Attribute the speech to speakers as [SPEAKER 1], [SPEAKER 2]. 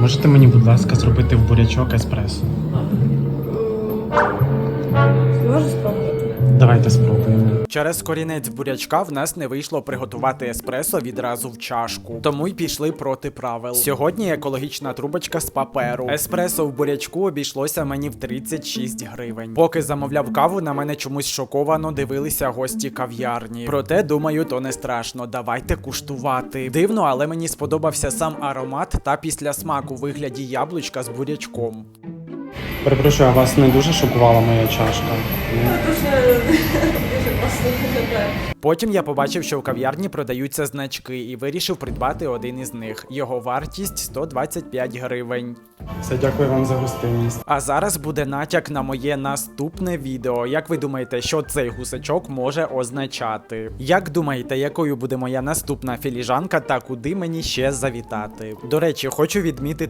[SPEAKER 1] Можете мені, будь ласка, зробити в бурячок еспресо?
[SPEAKER 2] Можеш спробувати?
[SPEAKER 1] Давайте спробуємо.
[SPEAKER 3] Через корінець бурячка в нас не вийшло приготувати еспресо відразу в чашку, тому й пішли проти правил. Сьогодні екологічна трубочка з паперу. Еспресо в бурячку обійшлося мені в 36 гривень. Поки замовляв каву, на мене чомусь шоковано дивилися гості кав'ярні. Проте, думаю, то не страшно. Давайте куштувати. Дивно, але мені сподобався сам аромат та після смаку у вигляді яблучка з бурячком.
[SPEAKER 1] Перепрошую, а вас не дуже шокувала моя чашка?
[SPEAKER 2] Дуже класно.
[SPEAKER 3] Потім я побачив, що в кав'ярні продаються значки, і вирішив придбати один із них. Його вартість 125 гривень.
[SPEAKER 1] Все, дякую вам за гостинність.
[SPEAKER 3] А зараз буде натяк на моє наступне відео. Як ви думаєте, що цей гусачок може означати? Як думаєте, якою буде моя наступна філіжанка та куди мені ще завітати? До речі, хочу відмітити